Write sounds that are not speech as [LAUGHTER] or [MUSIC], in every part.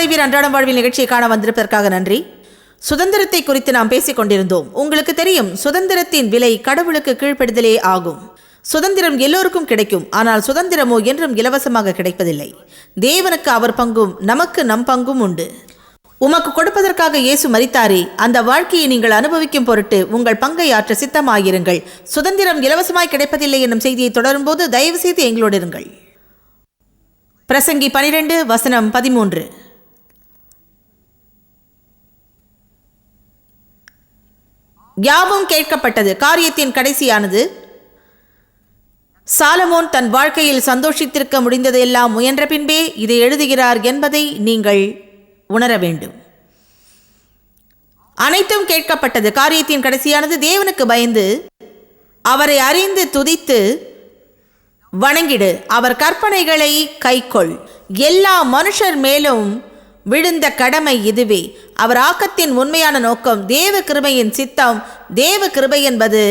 ஆனந்தமடைவீர் அன்றாடம் வாழ்வில் நிகழ்ச்சியை காண வந்திருப்பதற்காக நன்றி. சுதந்திரத்தை குறித்து நாம் பேசிக் கொண்டிருந்தோம். உங்களுக்கு தெரியும் சுதந்திரத்தின் விலை கடவுளுக்கு கீழ்ப்படுதலே ஆகும். சுதந்திரம் எல்லோருக்கும் கிடைக்கும். ஆனால் சுதந்திரமோ என்றும் இலவசமாக கிடைப்பதில்லை. தேவனுக்கு அவர் பங்கும் நமக்கு நம் பங்கும் உண்டு. உமக்கு கொடுப்பதற்காக இயேசு மரித்தாரே அந்த வாழ்க்கையை நீங்கள் அனுபவிக்கும் பொருட்டு உங்கள் பங்கை ஆற்ற சித்தமாயிருங்கள். சுதந்திரம் இலவசமாய் கிடைப்பதில்லை என்னும் செய்தியை தொடரும்போது தயவு செய்து எங்களோடு இருங்கள். பிரசங்கி பனிரெண்டு வசனம் பதிமூன்று. யாவும் கேட்கப்பட்டது. காரியத்தின் கடைசியானது. சாலமோன் தன் வாழ்க்கையில் சந்தோஷித்திருக்க முடிந்ததெல்லாம் முயன்ற பின்பே இதை எழுதுகிறார் என்பதை நீங்கள் உணர வேண்டும். அனைத்தும் கேட்கப்பட்டது. காரியத்தின் கடைசியானது தேவனுக்கு பயந்து அவரை அறிந்து துதித்து வணங்கிடு. அவர் கற்பனைகளை கைக்கொள். எல்லா மனுஷர் மேலும் விழுந்த கடமை இதுவே. அவர் ஆக்கத்தின் உண்மையான நோக்கம் தேவ கிருபையின் சித்தம். தேவ கிருபை என்பது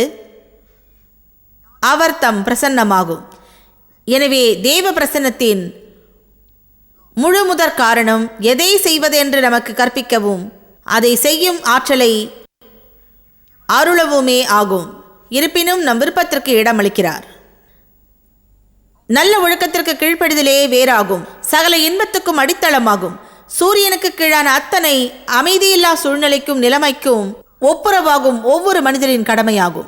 அவர் தம் பிரசன்னமாகும். எனவே தேவ பிரசன்னத்தின் முழு முதற் காரணம் எதை செய்வதென்று நமக்கு கற்பிக்கவும் அதை செய்யும் ஆற்றலை அருளவுமே ஆகும். இருப்பினும் நம் விருப்பத்திற்கு இடமளிக்கிறார். நல்ல ஒழுக்கத்திற்கு கீழ்ப்படிதலே வேறாகும். சகல இன்பத்துக்கும் அடித்தளமாகும். சூரியனுக்கு கீழான அத்தனை அமைதியில்லா சூழ்நிலைக்கும் நிலைமைக்கும் ஒப்புரவாகும் ஒவ்வொரு மனிதரின் கடமையாகும்.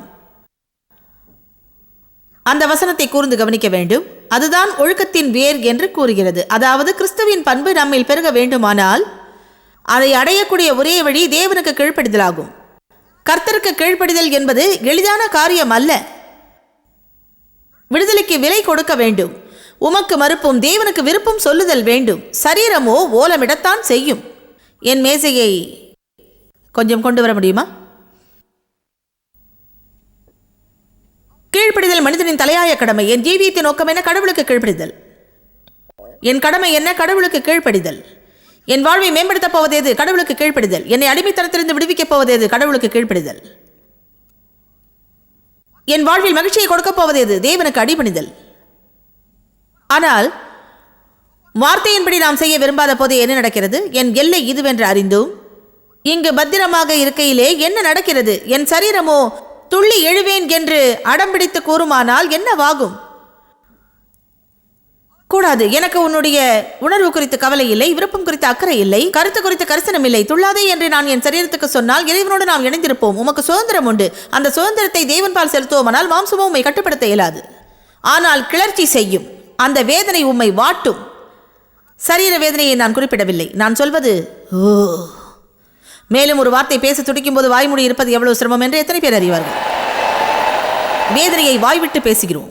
அந்த வசனத்தை கூர்ந்து கவனிக்க வேண்டும். அதுதான் ஒழுக்கத்தின் வேர் என்று கூறுகிறது. அதாவது கிறிஸ்துவின் பண்பு நம்மில் பெருக வேண்டுமானால் அதை அடையக்கூடிய ஒரே வழி தேவனுக்கு கீழ்ப்படிதலாகும். கர்த்தருக்கு கீழ்ப்படிதல் என்பது எளிதான காரியம் அல்ல. விடுதலைக்கு விலை கொடுக்க வேண்டும். உமக்கு மறுப்பும் தேவனுக்கு விருப்பம் சொல்லுதல் வேண்டும். சரீரமோ ஓலமிடத்தான் செய்யும். என் மேசையை கொஞ்சம் கொண்டு வர முடியுமா? கீழ்ப்படிதல் மனிதனின் தலையாய கடமை. என் ஜீவியத்தின் நோக்கம் என்ன? கடவுளுக்கு கீழ்ப்படிதல். என் கடமை என்ன? கடவுளுக்கு கீழ்ப்படிதல். என் வாழ்வை மேம்படுத்தப் போவது எது? கடவுளுக்கு கீழ்ப்படிதல். என்னை அடிமைத்தனத்திலிருந்து விடுவிக்கப் போவது எது? கடவுளுக்கு கீழ்ப்படிதல். என் வாழ்வில் மகிழ்ச்சியை கொடுக்கப் போவது எது? தேவனுக்கு அடிபணிதல். ஆனால் வார்த்தையின்படி நாம் செய்ய விரும்பாத போது என்ன நடக்கிறது? என் எல்லை இதுவென்று அறிந்தும் இங்கு பத்திரமாக இருக்கையிலே என்ன நடக்கிறது? என் சரீரமோ துள்ளி எழுவேன் என்று அடம்பிடித்து கூறுமானால் என்னவாகும்? கூடாது. எனக்கு உன்னுடைய உணர்வு குறித்து கவலை இல்லை விருப்பம் குறித்து அக்கறை இல்லை கருத்து குறித்து கரிசனம் இல்லை. துள்ளாதே என்று நான் என் சரீரத்துக்கு சொன்னால் இறைவனோடு நாம் இணைந்திருப்போம். உமக்கு சுதந்திரம் உண்டு. அந்த சுதந்திரத்தை தேவன் பால் செலுத்துவோமானால் மாம்சமும் உண்மை கட்டுப்படுத்த இயலாது. ஆனால் கிளர்ச்சி செய்யும். அந்த வேதனை உம்மை வாட்டும். சரீர வேதனையை நான் குறிப்பிடவில்லை. நான் சொல்வது ஓ. மேலும் ஒரு வார்த்தை பேச துடிக்கும் போது வாய்மொழி இருப்பது எவ்வளவு சிரமம் என்று எத்தனை பேர் அறிவார்கள்? வேதனையை வாய்விட்டு பேசுகிறோம்.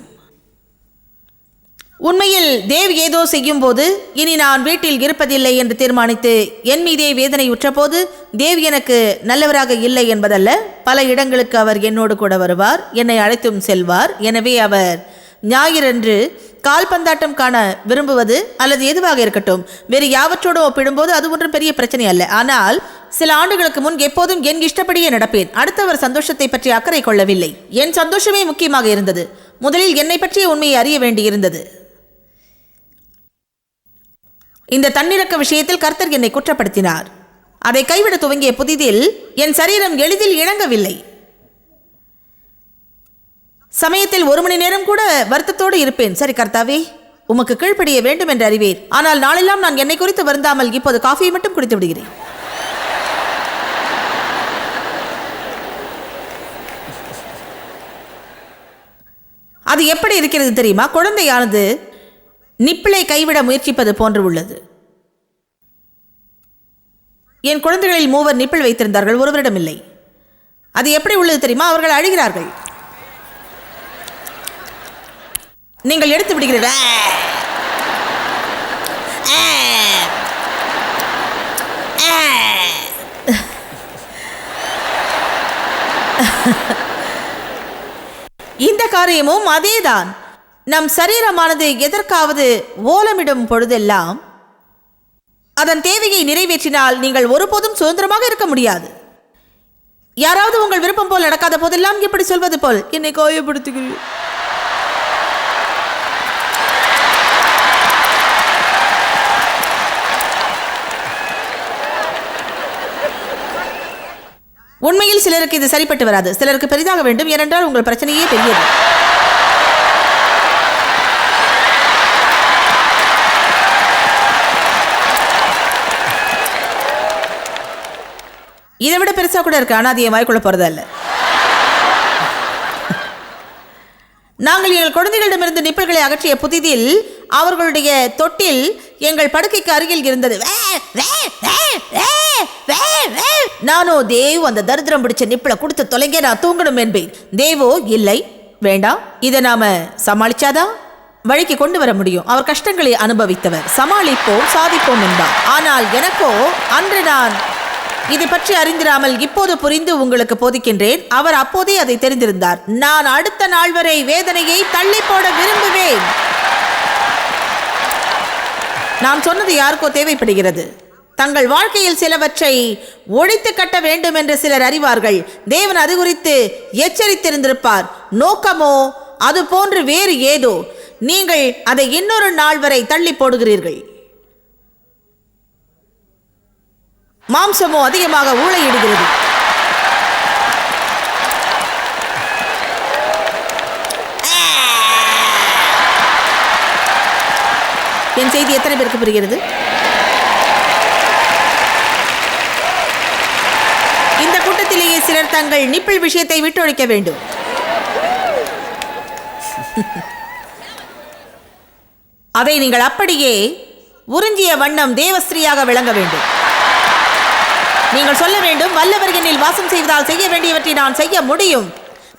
உண்மையில் தேவ் ஏதோ செய்யும் போது இனி நான் வீட்டில் இருப்பதில்லை என்று தீர்மானித்து என் மீதே வேதனை உற்றபோது தேவ் எனக்கு நல்லவராக இல்லை என்பதல்ல. பல இடங்களுக்கு அவர் என்னோடு கூட வருவார். என்னை அழைத்தும் செல்வார். எனவே அவர் ஞாயிறன்று கால்பந்தாட்டம் காண விரும்புவது அல்லது எதுவாக இருக்கட்டும் வேறு யாவற்றோடு ஒப்பிடும்போது அது ஒன்றும் பெரிய பிரச்சனை அல்ல. ஆனால் சில ஆண்டுகளுக்கு முன் எப்போதும் என் இஷ்டப்படியே நடப்பேன். அடுத்தவர் சந்தோஷத்தை பற்றி அக்கறை கொள்ளவில்லை. என் சந்தோஷமே முக்கியமாக இருந்தது. முதலில் என்னை பற்றிய உண்மையை அறிய வேண்டியிருந்தது. இந்த தன்னிறக்க விஷயத்தில் கர்த்தர் என்னை குற்றப்படுத்தினார். அதை கைவிட துவங்கிய புதிதில் என் சரீரம் எளிதில் இணங்கவில்லை. சமயத்தில் ஒரு மணி நேரம் கூட வருத்தத்தோடு இருப்பேன். சரி கர்த்தாவே உமக்கு கீழ்ப்படிய வேண்டும் என்று அறிவேன். ஆனால் நாளெல்லாம் நான் என்னை குறித்து வருந்தாமல் இப்போது காஃபியை மட்டும் குடித்து விடுகிறேன். அது எப்படி இருக்கிறது தெரியுமா? குழந்தையானது நிப்பிளை கைவிட முயற்சிப்பது போன்று உள்ளது. என் குழந்தைகளில் மூவர் நிப்பிள் வைத்திருந்தார்கள் ஒருவரிடம் இல்லை. அது எப்படி உள்ளது தெரியுமா? அவர்கள் அழுகிறார்கள். நீங்கள் எடுத்து விடுகிறீர்கள்? இந்த காரியமும் அதேதான். நம் சரீரமானது எதற்காவது ஓலமிடும் பொழுதெல்லாம் அதன் தேவையை நிறைவேற்றினால் நீங்கள் ஒருபோதும் சுதந்திரமாக இருக்க முடியாது. யாராவது உங்கள் விருப்பம் போல் நடக்காத போதெல்லாம் இப்படி சொல்வது போல் என்னை காயப்படுத்துகிறீர் உண்மையில் சிலருக்கு இது சரிப்பட்டு வராது. சிலருக்கு பெரிதாக வேண்டும். ஏனென்றால் உங்கள் பிரச்சனையே பெரியது. இதை விட பெருசா கூட இருக்கு. ஆனால் அது என் வாய்க்குள்ள போறதா நாங்கள் எங்கள் குழந்தைகளிடமிருந்து நிப்பல்களை அகற்றிய புதிதில் அவர்களுடைய தொட்டில் எங்கள் படுக்கைக்கு அருகில் இருந்தது. வே, வே, வே, வே, வே, வே. நானோ தேவ் அந்த தரித்திரம் பிடிச்ச நிப்பில் கொடுத்து தொலைங்க நான் தூங்கணும் என்பேன். தேவோ இல்லை. வேண்டாம். இதை நாம சமாளிச்சாதான் வழிக்கு கொண்டு வர முடியும். அவர் கஷ்டங்களை அனுபவித்தவர். சமாளிப்போம் சாதிப்போம் என்பார். ஆனால் எனக்கோ அன்று நான் இதை பற்றி அறிந்திராமல் இப்போது புரிந்து உங்களுக்கு போதிக்கின்றேன். அவர் அப்போதே அதை தெரிந்திருந்தார். நான் அடுத்த நாள் வரை வேதனையை தள்ளி போட விரும்புவேன். நான் சொன்னது யாருக்கோ தேவைப்படுகிறது. தங்கள் வாழ்க்கையில் சிலவற்றை ஒழித்து கட்ட வேண்டும் என்று சிலர் அறிவார்கள். தேவன் அது குறித்து எச்சரித்திருந்திருப்பார். நோக்கமோ அது போன்று வேறு ஏதோ. நீங்கள் அதை இன்னொரு நாள் வரை தள்ளி போடுகிறீர்கள். மாம்சமோ அதிகமாக ஊழையிடுகிறது. என் செய்தி எத்தனை பேருக்கு புரிகிறது? இந்த கூட்டத்திலேயே சிலர் தங்கள் நிப்பிள் விஷயத்தை விட்டொழிக்க வேண்டும். அதை நீங்கள் அப்படியே உறிஞ்சிய வண்ணம் தேவஸ்திரீயாக விளங்க வேண்டும். நீங்கள் சொல்ல வேண்டும் வல்லவர் என்னில் வாசம் செய்வதால் செய்ய வேண்டியவற்றை நான் செய்ய முடியும்.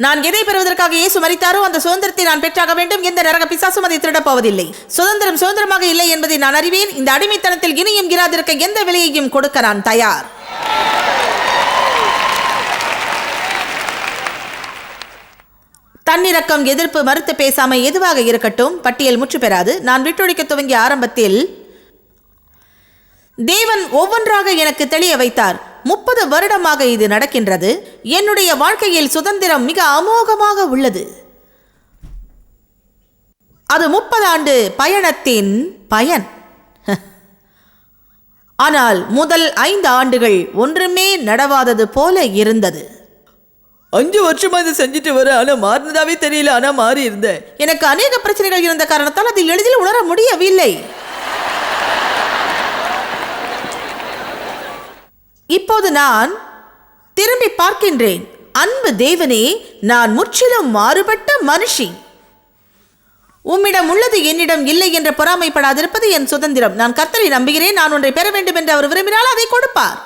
நான் எதை பெறுவதற்காக இயேசு மறித்தாரோ அந்த சுதந்திரத்தை நான் பெற்றாக வேண்டும் எந்த நரக பிசாசும் அதை திருடப் போவதில்லை. சுதந்திரம் சுதந்திரமாக இல்லை என்பதை நான் அறிவேன். இந்த அடிமைத்தனத்தில் இனியும் இராதிருக்க எந்த விலையையும் கொடுக்க நான் தயார். தன்னிறக்கம் எதிர்ப்பு மறுத்து பேசாமை எதுவாக இருக்கட்டும் பட்டியல் முற்று பெறாது. நான் விட்டொழிக்க துவங்கிய ஆரம்பத்தில் தேவன் ஒவ்வொன்றாக எனக்கு தெளிய வைத்தார். முப்பது வருடமாக இது நடக்கின்றது. என்னுடைய வாழ்க்கையில் சுதந்திரம் மிக அமோகமாக உள்ளது. அது முப்பது ஆண்டு பயணத்தின் பயன். [LAUGHS] ஆனால் முதல் ஐந்து ஆண்டுகள் ஒன்றுமே நடவாதது போல இருந்தது. அஞ்சு வருஷமா இதை செஞ்சுட்டு வர ஆனா மாறினதாவே தெரியல ஆனா மாறி இருந்தேன் எனக்கு அநேக பிரச்சனைகள் இருந்த காரணத்தால் அதை எளிதில் உணர முடியவில்லை. இப்போது நான் திரும்பி பார்க்கின்றேன். அன்பு தேவனே நான் முற்றிலும் மாறுபட்ட மனுஷி. உம்மிடம் உள்ளது என்னிடம் இல்லை என்ற பொறாமைப்படாதிருப்பது என் சுதந்திரம். நான் கர்த்தரை நம்புகிறேன் நான் ஒன்றை பெற வேண்டும் என்று அவர் விரும்பினால் அதை கொடுப்பார்.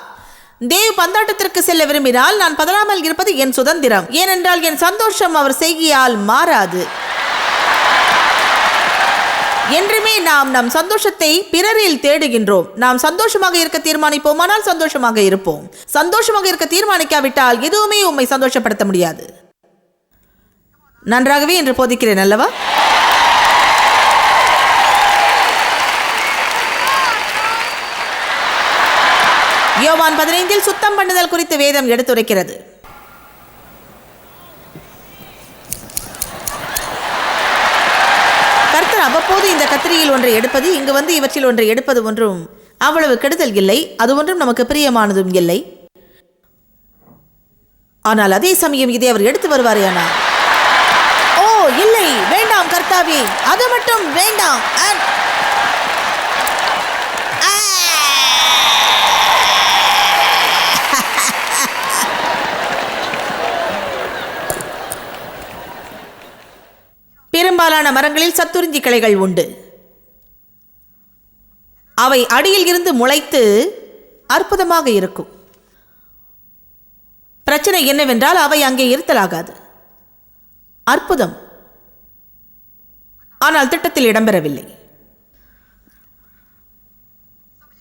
தேவ் பந்தாட்டத்திற்கு செல்ல விரும்பினால் நான் பதறாமல் இருப்பது என் சுதந்திரம். ஏனென்றால் என் சந்தோஷம் அவர் செய்கியால் மாறாது. என்றுமே நாம் நம் சந்தோஷத்தை பிறரில் தேடுகின்றோம். நாம் சந்தோஷமாக இருக்க தீர்மானிப்போமானால் சந்தோஷமாக இருப்போம். சந்தோஷமாக இருக்க தீர்மானிக்காவிட்டால் எதுவுமே உம்மை சந்தோஷப்படுத்த முடியாது. நன்றாகவே என்று போதிக்கிறேன் அல்லவா? யோவான் பதினைந்தில் சுத்தம் பண்ணுதல் குறித்து வேதம் எடுத்துரைக்கிறது கர்த்தர் அவ்வப்போது இந்த கத்திரியில் ஒன்றை எடுப்பது இங்கு வந்து இவற்றில் ஒன்றை எடுப்பது ஒன்றும் அவ்வளவு கெடுதல் இல்லை. அது ஒன்றும் நமக்கு பிரியமானதும் இல்லை. ஆனால் அதே சமயம் இதை அவர் எடுத்து வருவாரேனா ஓ இல்லை வேண்டாம் கர்த்தாவே அது மட்டும் வேண்டாம். பெரும்பாலான மரங்களில் சத்துறிஞ்சி கிளைகள் உண்டு. அவை அடியில் இருந்து முளைத்து அற்புதமாக இருக்கும். பிரச்சனை என்னவென்றால் அவை அங்கே இருத்தலாகாது. அற்புதம். ஆனால் திட்டத்தில் இடம்பெறவில்லை.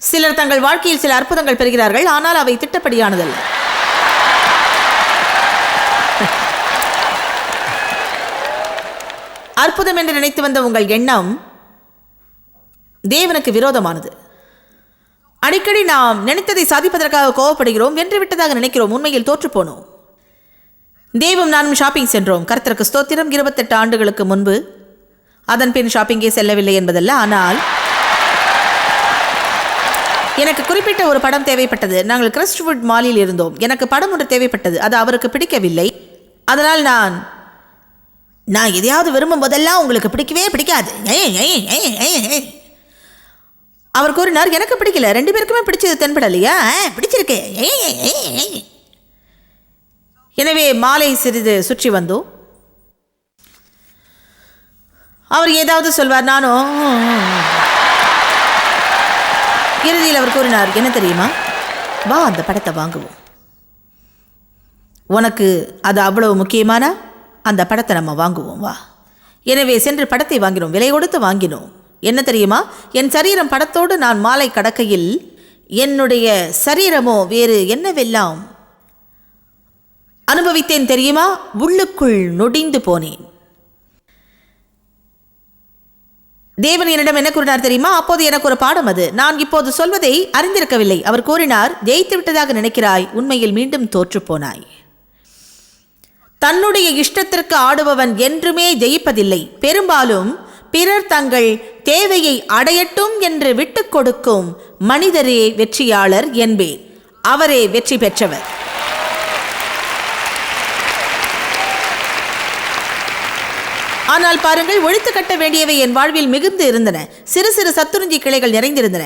சிலர் தங்கள் வாழ்க்கையில் சில அற்புதங்கள் பெறுகிறார்கள் ஆனால் அவை திட்டப்படியானதல்ல. அற்புதம் என்று நினைத்து வந்த உங்கள் எண்ணம் தேவனுக்கு விரோதமானது. அடிக்கடி நாம் நினைத்ததை சாதிப்பதற்காக கோவப்படுகிறோம் வென்று விட்டதாக நினைக்கிறோம் உண்மையில் தோற்றுப்போனோம் தேவம் நானும் ஷாப்பிங் சென்றோம். கர்த்தருக்கு ஸ்தோத்திரம். இருபத்தெட்டு ஆண்டுகளுக்கு முன்பு அதன் பின் ஷாப்பிங்கே செல்லவில்லை என்பதல்ல. ஆனால் எனக்கு குறிப்பிட்ட ஒரு படம் தேவைப்பட்டது. நாங்கள் கிறிஸ்ட்வுட் மாலில் இருந்தோம். எனக்கு படம் ஒன்று தேவைப்பட்டது. அது அவருக்கு பிடிக்கவில்லை. அதனால் நான் நான் எதையாவது விரும்பும் போதெல்லாம் உங்களுக்கு பிடிக்கவே பிடிக்காது. அவர் கூறினார் எனக்கு பிடிக்கல. ரெண்டு பேருக்குமே பிடிச்சது தென்படலையா? பிடிச்சிருக்கு. ஏய், ஏய், ஏய், எனவே மாலை சிறிது சுற்றி வந்தோம். அவர் ஏதாவது சொல்வார்? நானும் இறுதியில் அவர் கூறினார் என்ன தெரியுமா? வா அந்த படத்தை வாங்குவோம். உனக்கு அது அவ்வளவு முக்கியமானா அந்த படத்தை நம்ம வாங்குவோம் வா. எனவே சென்று படத்தை வாங்கினோம் விலை கொடுத்து வாங்கினோம். என்ன தெரியுமா? என் சரீரம் படத்தோடு நான் மாலை கடக்கையில் என்னுடைய சரீரமோ வேறு என்னவெல்லாம்? அனுபவித்தேன் தெரியுமா? உள்ளுக்குள் நொடிந்து போனேன். தேவன் என்னிடம் என்ன கூறினார் தெரியுமா? அப்போது எனக்கு ஒரு பாடம் அது. நான் இப்போது சொல்வதை அறிந்திருக்கவில்லை. அவர் கூறினார் ஜெயித்து விட்டதாக நினைக்கிறாய் உண்மையில் மீண்டும் தோற்றுப்போனாய் தன்னுடைய இஷ்டத்திற்கு ஆடுபவன் என்றுமே ஜெயிப்பதில்லை. பெரும்பாலும் பிறர் தங்கள் தேவையை அடையட்டும் என்று விட்டுக் கொடுக்கும் மனிதரே வெற்றியாளர் என்பேன் அவரே வெற்றி பெற்றவர். ஆனால் பாருங்கள் ஒழித்து கட்ட வேண்டியவை என் வாழ்வில் மிகுந்து இருந்தன. சிறு சிறு சத்துருஞ்சி கிளைகள் நிறைந்திருந்தன.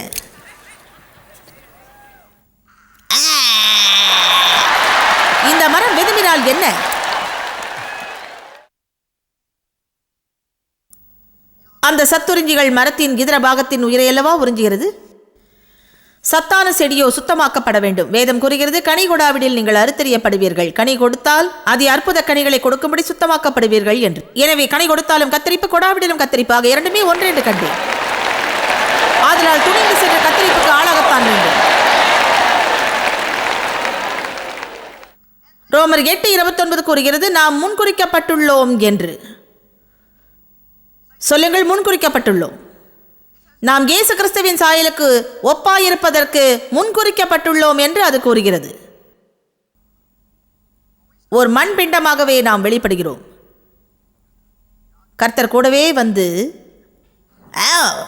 இந்த மரம் வெதுமினால் என்ன? அந்த சத்துறிஞ்சிகள் மரத்தின் இதர பாகத்தின் உயிரையல்லவா உறிஞ்சுகிறது? சத்தான செடியோ சுத்தமாக்கப்பட வேண்டும். வேதம் கூறுகிறது கனி கொடாவிடில் நீங்கள் அறுத்தறியப்படுவீர்கள். கனி கொடுத்தால் அது அற்புத கனிகளை கொடுக்கும்படி சுத்தமாக்கப்படுவீர்கள் என்று. எனவே கனி கொடுத்தாலும் கத்தரிப்பு கொடாவிடிலும் கத்தரிப்பாக இரண்டுமே ஒன்றென்று கண்டேன் ஆதலால் துணிந்து சென்ற கத்தரிப்புக்கு ஆளாகத்தான் வேண்டும். ரோமர் எட்டு இருபத்தொன்பது கூறுகிறது நாம் முன்குறிக்கப்பட்டுள்ளோம் என்று. சொல்லுங்கள் முன்குறிக்கப்பட்டுள்ளோம். நாம் இயேசு கிறிஸ்துவின் சாயலுக்கு ஒப்பாயிருப்பதற்கு முன்குறிக்கப்பட்டுள்ளோம் என்று அது கூறுகிறது. ஒரு மண் பிண்டமாகவே நாம் வெளிப்படுகிறோம். கர்த்தர் கூடவே வந்து ஆவ்,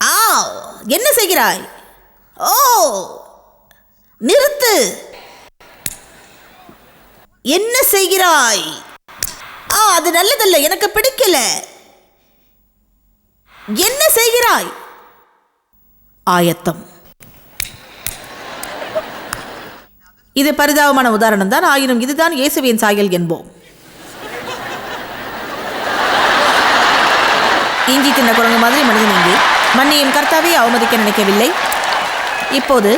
ஆவ், என்ன செய்கிறாய்? ஓ நிறுத்து. என்ன செய்கிறாய்? ஆ அது நல்லதல்ல. எனக்கு பிடிக்கல. என்ன செய்கிறாய்? ஆயத்தம். இது பரிதாபமான உதாரணம் தான். ஆயினும் இதுதான் இயேசுவின் சாயல் என்போம். இஞ்சி தின்ன குரங்கு மாதிரி மனிதன் இங்கே. மன்னியும் கர்த்தாவை அவமதிக்க நினைக்கவில்லை. இப்போது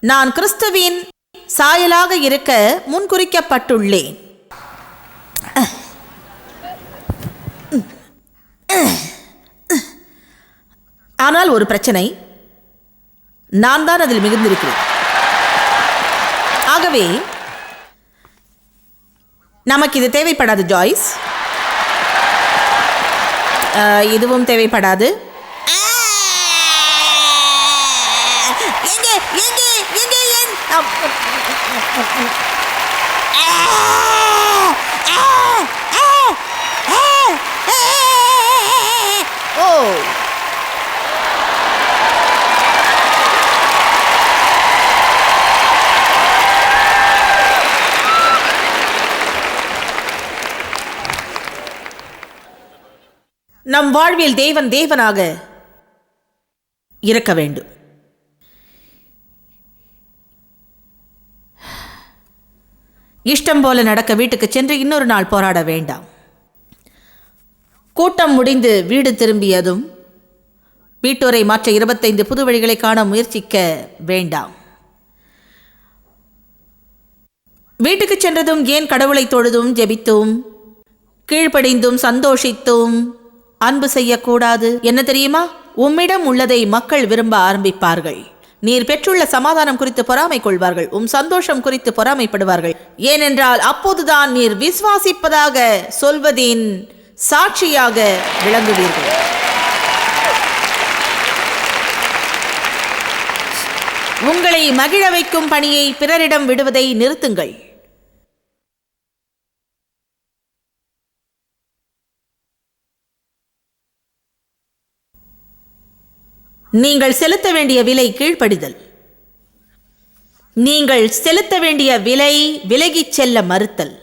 நான் கிறிஸ்துவின் சாயலாக இருக்க முன்குறிக்கப்பட்டுள்ளேன். ஆனால் ஒரு பிரச்சனை நான் தான் அதில் மிகுந்திருக்கிறேன் ஆகவே நமக்கு இது தேவைப்படாது ஜாய்ஸ் எதுவும் இதுவும் தேவைப்படாது எங்கே எங்கே எங்கே என் ஓ நம் வாழ்வில் தேவன் தேவனாக இருக்க வேண்டும். இஷ்டம் போல நடக்க வீட்டுக்கு சென்று இன்னொரு நாள் போராட வேண்டாம். கூட்டம் முடிந்து வீடு திரும்பியதும் வீட்டோரை மாற்ற இருபத்தைந்து புது வழிகளை காண முயற்சிக்க வேண்டாம். வீட்டுக்கு சென்றதும் ஏன் கடவுளை தொழுதும் ஜெபித்தும் கீழ்ப்படிந்தும் சந்தோஷித்தும் அன்பு செய்யக்கூடாது என்ன தெரியுமா? உம்மிடம் உள்ளதை மக்கள் விரும்ப ஆரம்பிப்பார்கள். நீர் பெற்றுள்ள சமாதானம் குறித்து பொறாமை கொள்வார்கள். உம் சந்தோஷம் குறித்து பொறாமைப்படுவார்கள். ஏனென்றால் அப்போதுதான் நீர் விசுவாசிப்பதாக சொல்வதின் சாட்சியாக விளங்குவீர்கள். உங்களை மகிழ வைக்கும் பணியை பிறரிடம் விடுவதை நிறுத்துங்கள். நீங்கள் செலுத்த வேண்டிய விலை கீழ்ப்படிதல். நீங்கள் செலுத்த வேண்டிய விலை விலகிச் செல்ல மறுத்தல்.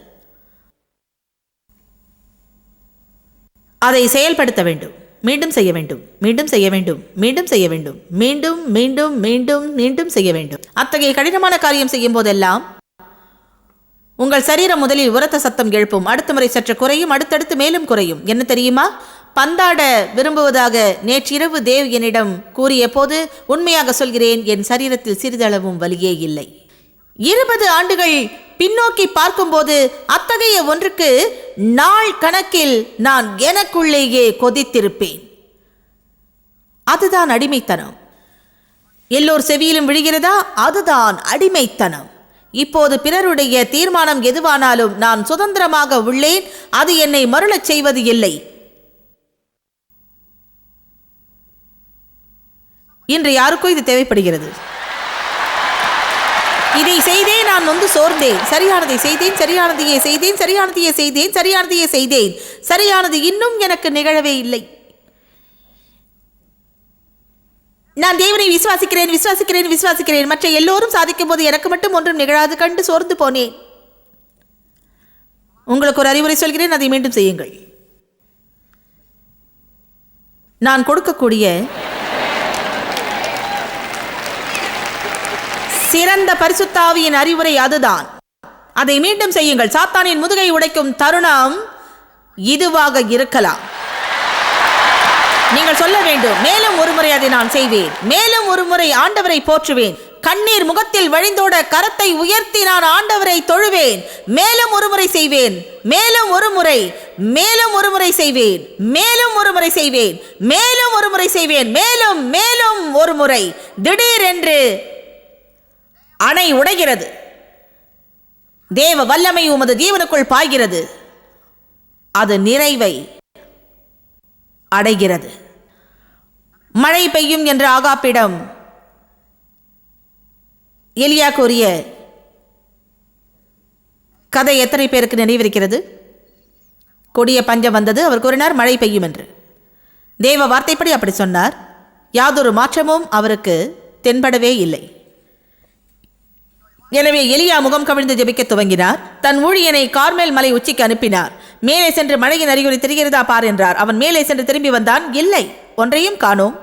அதை செயல்படுத்த வேண்டும். மீண்டும் செய்ய வேண்டும். மீண்டும் செய்ய வேண்டும். மீண்டும் செய்ய வேண்டும். மீண்டும் மீண்டும் மீண்டும் மீண்டும் செய்ய வேண்டும். அத்தகைய கடினமான காரியம் செய்யும் போதெல்லாம் உங்கள் சரீரம் முதலில் உரத்த சத்தம் எழுப்பும். அடுத்த முறை சற்று குறையும் அடுத்தடுத்து மேலும் குறையும். என்ன தெரியுமா? பந்தாட விரும்புவதாக நேற்றிரவு தேவ் என்னிடம் கூறிய போது உண்மையாக சொல்கிறேன் என் சரீரத்தில் சிறிதளவும் வலியே இல்லை. இருபது ஆண்டுகள் பின்னோக்கி பார்க்கும்போது அத்தகைய ஒன்றுக்கு நாள் கணக்கில் நான் எனக்குள்ளேயே கொதித்திருப்பேன். அதுதான் அடிமைத்தனம். எல்லோர் செவியிலும் விழுகிறதா? அதுதான் அடிமைத்தனம். இப்போது பிறருடைய தீர்மானம் எதுவானாலும் நான் சுதந்திரமாக உள்ளேன். அது என்னை மருளச் செய்வது இல்லை. இன்று யாருக்கும் இது தேவைப்படுகிறது. இதை செய்தேன் நான் வந்து சோர்ந்தேன். சரியானதை செய்தேன் சரியானதையே செய்தேன் சரியானதையே செய்தேன் சரியானதையே செய்தேன். சரியானது இன்னும் எனக்கு நிகழவே இல்லை. நான் தேவனை விசுவாசிக்கிறேன் விசுவாசிக்கிறேன் விசுவாசிக்கிறேன். மற்ற எல்லோரும் சாதிக்கும் போது எனக்கு மட்டும் ஒன்றும் நிகழாது. கண்டு சோர்ந்து போனேன். உங்களுக்கு ஒரு அறிவுரை சொல்கிறேன் அதை மீண்டும் செய்யுங்கள். நான் கொடுக்கக்கூடிய சிறந்த பரிசுத்தாவியின் அறிவுரை அதுதான். அதை மீண்டும் செய்யுங்கள். சாத்தானின் முதுகை உடைக்கும் தருணம் இதுவாக இருக்கலாம். நீங்கள் சொல்ல வேண்டும் மேலும் ஒருமுறை அதை நான் செய்வேன். மேலும் ஒருமுறை ஆண்டவரை போற்றுவேன். கண்ணீர் முகத்தில் வழிந்தோட கரத்தை உயர்த்தி நான் ஆண்டவரை தொழுவேன். மேலும் ஒருமுறை செய்வேன். மேலும் ஒரு முறை. மேலும் ஒரு முறை செய்வேன். மேலும் ஒரு முறை செய்வேன். மேலும் ஒரு முறை செய்வேன். மேலும் மேலும் ஒரு முறை. திடீரென்று அணை உடைகிறது. தேவ வல்லமை உமது ஜீவனுக்குள் பாய்கிறது. அது நிறைவை அடைகிறது. மழை பெய்யும் என்ற ஆகாப்பிடம் எலியா கூறிய கதை எத்தனை பேருக்கு நினைவிருக்கிறது? கொடிய பஞ்சம் வந்தது அவர் கூறினார் மழை பெய்யும் என்று. தேவ வார்த்தைப்படி அப்படி சொன்னார். யாதொரு மாற்றமும் அவருக்கு தென்படவே இல்லை. எனவே எலியா முகம் கவிழ்ந்து ஜெபிக்க துவங்கினார். தன் ஊழியனை கார்மேல் மலை உச்சிக்கு அனுப்பினார். மேலே சென்று மழையின் அறிகுறி தெரிகிறதா பார் என்றார். அவன் மேலே சென்று திரும்பி வந்தான். இல்லை ஒன்றையும் காணோம்.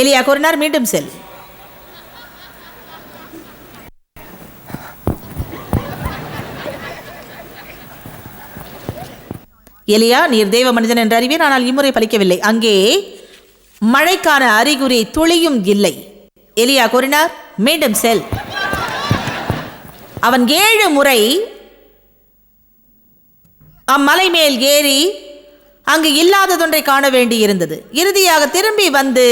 எலியா கூறினார் மீண்டும் செல். எலியா நீர் தேவ மனிதன் என்று அறிவேன் ஆனால் இம்முறை பலிக்கவில்லை. அங்கே மழைக்கான அறிகுறி துளியும் இல்லை. எலியா கூறினார் மீண்டும் செல். அவன் ஏழு முறை அம்மலை மேல் ஏறி அங்கு இல்லாததொன்றை காண வேண்டியிருந்தது. இறுதியாக திரும்பி வந்து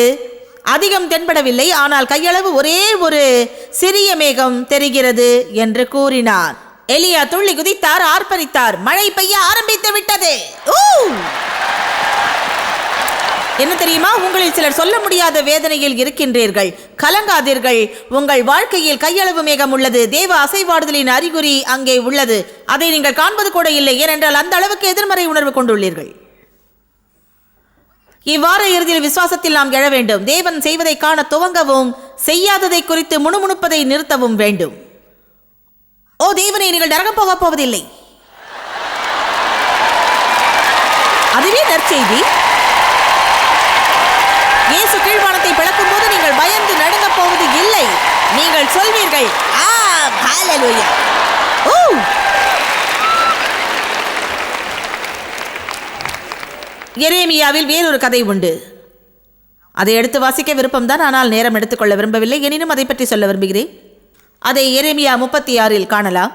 அதிகம் தென்படவில்லை ஆனால் கையளவு ஒரே ஒரு சிறிய மேகம் தெரிகிறது என்று கூறினார் எலியா துள்ளி குதித்தார் ஆர்ப்பரித்தார். மழை பெய்ய ஆரம்பித்து விட்டது. என்ன தெரியுமா? உங்களில் சிலர் சொல்ல முடியாத வேதனையில் இருக்கின்றீர்கள். கலங்காதீர்கள். உங்கள் வாழ்க்கையில் கையளவு மேகம் உள்ளது. தேவ அசைவாடுதலின் அறிகுறி அங்கே உள்ளது. அதை நீங்கள் காண்பது கூட இல்லை. ஏனென்றால் அந்த அளவுக்கு எதிர்மறை உணர்வு கொண்டுள்ளீர்கள். இவ்வாறு இறுதியில் விசுவாசத்தில் நாம் எழ வேண்டும். தேவன் செய்வதை காண துவங்கவும் செய்யாததை குறித்து முணுமுணுப்பதை நிறுத்தவும் வேண்டும். ஓ தேவனை நீங்கள் நரகம் போகப் போவதில்லை. அதுவே நற்செய்தி. இயேசு கீழ்வானத்தை பிளக்கும் போது நீங்கள் பயந்து நடுங்க போவது இல்லை. நீங்கள் சொல்வீர்கள் ஆ ஹalleluya. ஓ எரேமியாவில் வேறொரு கதை உண்டு. அதை எடுத்து வாசிக்க விருப்பம்தான் ஆனால் நேரம் எடுத்துக்கொள்ள விரும்பவில்லை. எனினும் அதை பற்றி சொல்ல விரும்புகிறேன். அதை எரேமியா முப்பத்தி ஆறில் காணலாம்.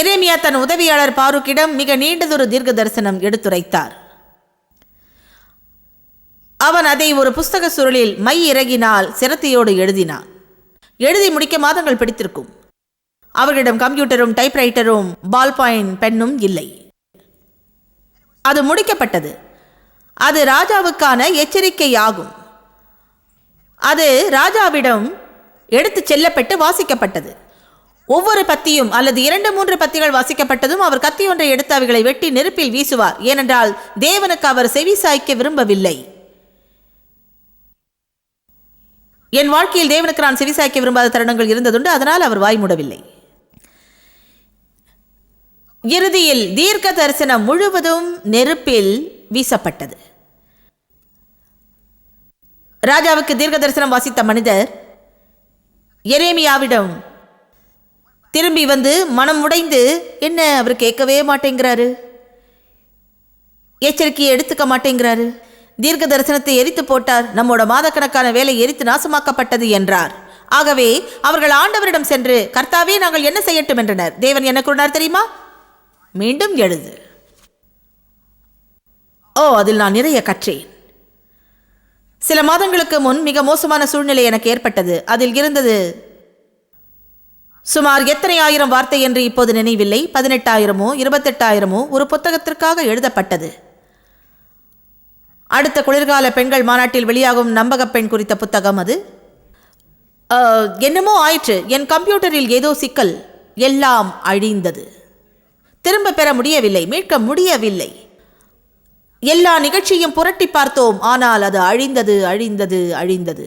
எரேமியா தன் உதவியாளர் பாருக்கிடம் மிக நீண்டதொரு தீர்க்க தரிசனம் எடுத்துரைத்தார். அவன் அதை ஒரு புஸ்தக சுருளில் மை இறகினால் சிரத்தையோடு எழுதினான். எழுதி முடிக்க மாதங்கள் பிடித்திருக்கும். அவர்களிடம் கம்ப்யூட்டரும் டைப்ரைட்டரும் பால் பாயிண்ட் பென்னும் இல்லை. அது முடிக்கப்பட்டது. அது ராஜாவுக்கான எச்சரிக்கையாகும். அது ராஜாவிடம் எடுத்துச் செல்லப்பட்டு வாசிக்கப்பட்டது. ஒவ்வொரு பத்தியும் அல்லது இரண்டு மூன்று பத்திகள் வாசிக்கப்பட்டதும் அவர் கத்தி ஒன்றை எடுத்து அவைகளை வெட்டி நெருப்பில் வீசுவார். ஏனென்றால் தேவனுக்கு அவர் செவி சாய்க்க விரும்பவில்லை. என் வாழ்க்கையில் தேவனுக்கு நான் செவிசாய்க்க விரும்பாத தருணங்கள் இருந்ததுண்டு அதனால் அவர் வாய்மூடவில்லை இறுதியில் தீர்க்க தரிசனம் முழுவதும் நெருப்பில் வீசப்பட்டது. ராஜாவுக்கு தீர்க்க தரிசனம் வாசித்த மனிதர் எரேமியாவிடம் திரும்பி வந்து மனம் உடைந்து என்ன அவர் கேட்கவே மாட்டேங்கிறாரு? எச்சரிக்கையை எடுத்துக்க மாட்டேங்கிறாரு? தீர்க்க தரிசனத்தை எரித்து போட்டார். நம்மோட மாதக்கணக்கான வேலை எரித்து நாசமாக்கப்பட்டது என்றார். ஆகவே அவர்கள் ஆண்டவரிடம் சென்று கர்த்தாவே நாங்கள் என்ன செய்யட்டும்? என்றனர். தேவன் என்ன கூறினார் தெரியுமா? மீண்டும் எழுது. ஓ அதில் நான் நிறைய கற்றேன். சில மாதங்களுக்கு முன் மிக மோசமான சூழ்நிலை எனக்கு ஏற்பட்டது. அதில் இருந்தது சுமார் எத்தனை ஆயிரம் வார்த்தை என்று இப்போது நினைவில்லை. பதினெட்டாயிரமோ இருபத்தெட்டாயிரமோ ஒரு புத்தகத்திற்காக எழுதப்பட்டது. அடுத்த குளிர்கால பெண்கள் மாநாட்டில் வெளியாகும் நம்பக பெண் குறித்த புத்தகம் அது. என்னமோ ஆயிற்று. என் கம்ப்யூட்டரில் ஏதோ சிக்கல். எல்லாம் அழிந்தது. திரும்ப பெற முடியவில்லை. மீட்க முடியவில்லை. எல்லா நிகழ்ச்சியும் புரட்டி பார்த்தோம். ஆனால் அது அழிந்தது அழிந்தது அழிந்தது.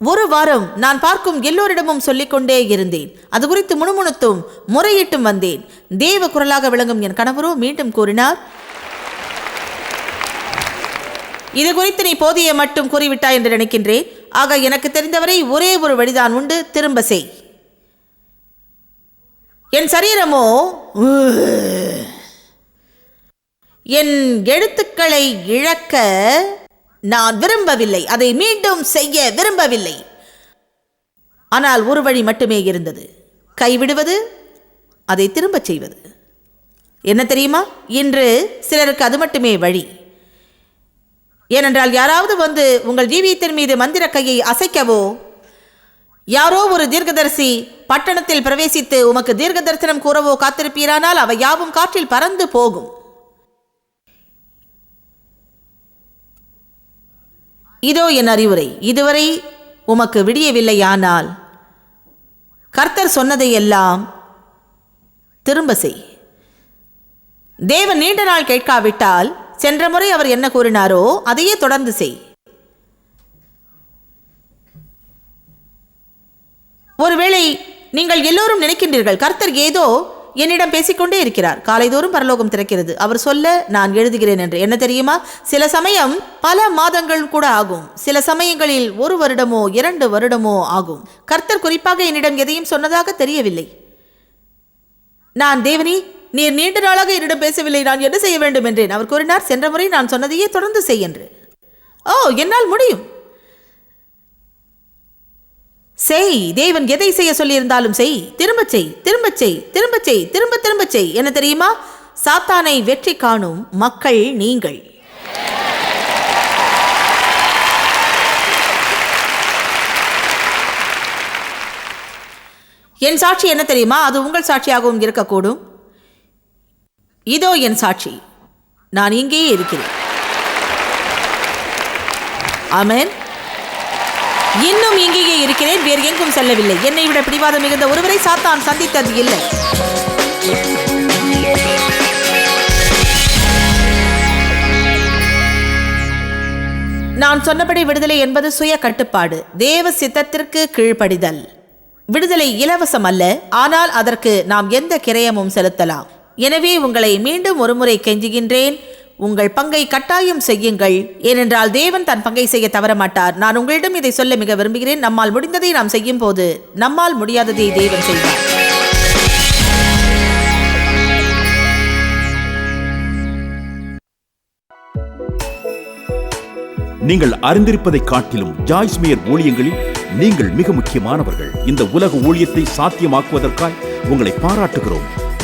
ஒரு வாரம் நான் பார்க்கும் எல்லோரிடமும் சொல்லிக்கொண்டே இருந்தேன். அது குறித்து முணுமுணுத்தும் முறையிட்டும் வந்தேன். தேவ குரலாக விளங்கும் என் கணவரோ மீண்டும் கூறினார் இது குறித்து நீ போதிய மட்டும் கூறிவிட்டாய் என்று நினைக்கின்றேன் ஆக எனக்கு தெரிந்தவரை ஒரே ஒரு வழிதான் உண்டு திரும்ப செய். என் சரீரமோ என் எழுத்துக்களை இழக்க நான் விரும்பவில்லை அதை மீண்டும் செய்ய விரும்பவில்லை. ஆனால் ஒரு வழி மட்டுமே இருந்தது. கைவிடுவது அதை திரும்பச் செய்வது. என்ன தெரியுமா? இன்று சிலருக்கு அது மட்டுமே வழி. ஏனென்றால் யாராவது வந்து உங்கள் ஜீவியத்தின் மீது மந்திர கையை அசைக்கவோ யாரோ ஒரு தீர்க்கதரிசி பட்டணத்தில் பிரவேசித்து உமக்கு தீர்க்க தரிசனம் கூறவோ காத்திருப்பீரானால் அவை யாவும் காற்றில் பறந்து போகும். இதோ என் அறிவுரை. இதுவரை உமக்கு விடியவில்லையானால் கர்த்தர் சொன்னதையெல்லாம் திரும்ப செய். தேவன் நீண்ட நாள் கேட்காவிட்டால் சென்ற முறை அவர் என்ன கூறினாரோ அதையே தொடர்ந்து செய். ஒருவேளை நீங்கள் எல்லோரும் நினைக்கின்றீர்கள் கர்த்தர் ஏதோ என்னிடம் பேசிக்கொண்டே இருக்கிறார். காலைதோறும் பரலோகம் திறக்கிறது. அவர் சொல்ல நான் எழுதுகிறேன் என்று. என்ன தெரியுமா? சில சமயம் பல மாதங்கள் கூட ஆகும். சில சமயங்களில் ஒரு வருடமோ இரண்டு வருடமோ ஆகும். கர்த்தர் குறிப்பாக என்னிடம் எதையும் சொன்னதாக தெரியவில்லை. நான் தேவனி நீர் நீண்ட நாளாக என்னிடம் பேசவில்லை நான் என்ன செய்ய வேண்டும் என்றேன்? அவர் கூறினார் சென்ற முறை நான் சொன்னதையே தொடர்ந்து செய் என்று. ஓ என்னால் முடியும். செய் தேவன் எதை செய்ய சொல்லியிருந்தாலும் செய். திரும்பச் செய் திரும்பச் செய் திரும்பச் செய் திரும்ப திரும்பச் செய். என்ன தெரியுமா? சாத்தானை வெற்றி காணும் மக்கள் நீங்கள். என் சாட்சி என்ன தெரியுமா? அது உங்கள் சாட்சியாகவும் இருக்கக்கூடும். இதோ என் சாட்சி. நான் இங்கேயே இருக்கிறேன். ஆமென். இன்னும் இங்கேயே இருக்கிறேன். வேறு எங்கும் செல்லவில்லை. என்னை விட பிடிவாதம் மிகுந்த ஒருவரை சாத்தான் சந்தித்தது இல்லை. நான் சொன்னபடி விடுதலை என்பது சுய கட்டுப்பாடு. தேவ சித்தத்திற்கு கீழ்ப்படிதல். விடுதலை இலவசம் அல்ல. ஆனால் அதற்கு நாம் எந்த கிரயமும் செலுத்தலாம். எனவே உங்களை மீண்டும் ஒருமுறை கெஞ்சுகின்றேன். உங்கள் பங்கை கட்டாயம் செய்யுங்கள். ஏனென்றால் தேவன் தன் பங்கை செய்ய தவறமாட்டார். நான் உங்களிடம் இதை சொல்ல மிக விரும்புகிறேன். நம்மால் முடிந்ததை நாம் செய்யும் போது நம்மால் முடியாததை தேவன் செய்வார். நீங்கள் அறிந்திருப்பதை காட்டிலும் ஜாய்ஸ் மேயர் ஊழியங்களில் நீங்கள் மிக முக்கியமானவர்கள். இந்த உலக ஊழியத்தை சாத்தியமாக்குவதற்காய் உங்களை பாராட்டுகிறோம்.